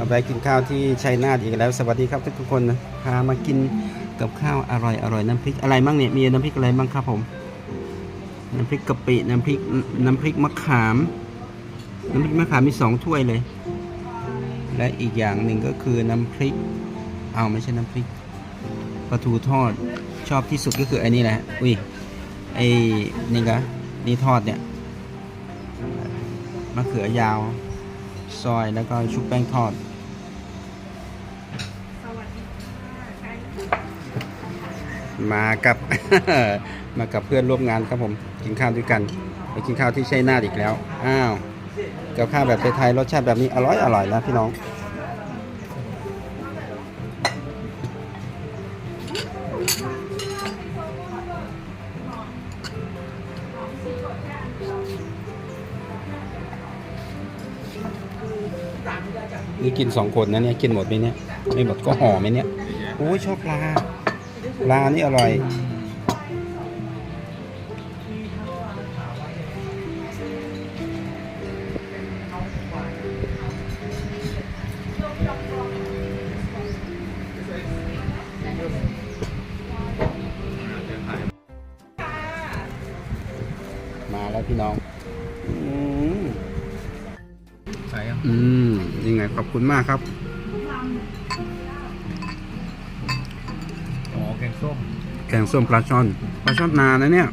มาแวะกินข้าวที่ชัยนาทอีกแล้ว สวัสดีครับทุกคนนะพามากินกับข้าวอร่อยอร่อยน้ำพริกอะไรบ้างเนี่ยมีน้ำพริกอะไรบ้างครับผม น้ำพริกกะปิน้ำพริกน้ำพริกมะขาม น้ำพริกมะขามมีสองถ้วยเลย และอีกอย่างหนึ่งก็คือน้ำพริกเอาไม่ใช่น้ำพริกปลาทูทอดชอบที่สุดก็คือไอ้นี่แหละอุ้ยไอ้นี่กะนี่ทอดเนี่ยมะเขือยาว ซอยแล้วก็ชุบแป้งทอดมากับ มากับเพื่อนร่วมงานครับผมกินข้าวด้วยกันไปกินข้าวที่ชัยนาทอีกแล้ว อ้าวกับข้าวแบบไทยๆรสชาติแบบนี้อร่อยอร่อยนะพี่น้อง นี่กินสองคนนะเนี่ยกินหมดไหมเนี่ยไม่หมดก็ห่อไหมเนี่ยโอ้ยชอบปลาปลานี่อร่อยมาแล้วพี่น้อง อืมยังไงขอบคุณมากครับอ๋อแกงส้มแกงส้มปลาช่อนปลาช่อนนานะเนี่ย